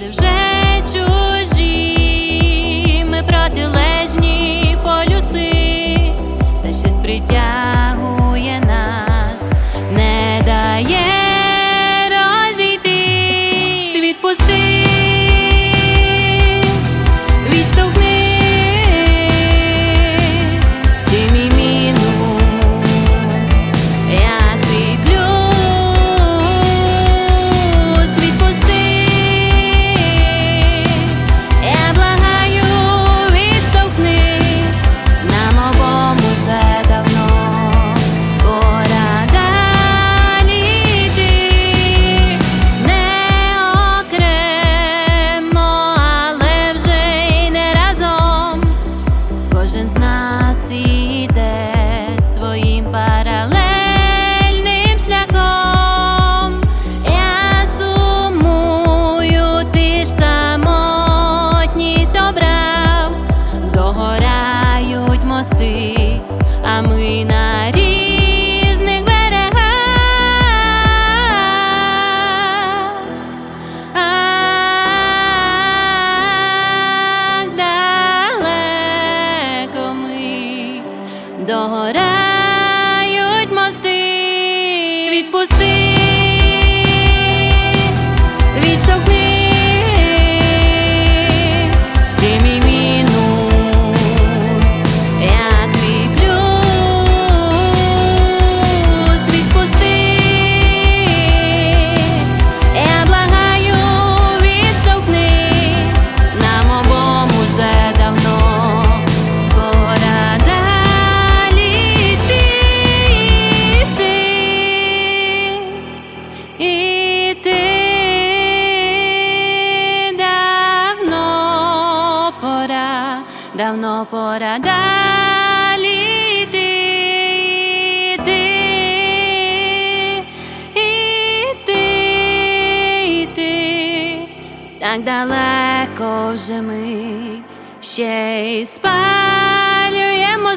że самотність обрав, догорають мости, а ми на різних берегах. Ах, далеко ми догорають давно пора далі йти, йти, йти, йти. Так далеко вже ми ще й спалюємо.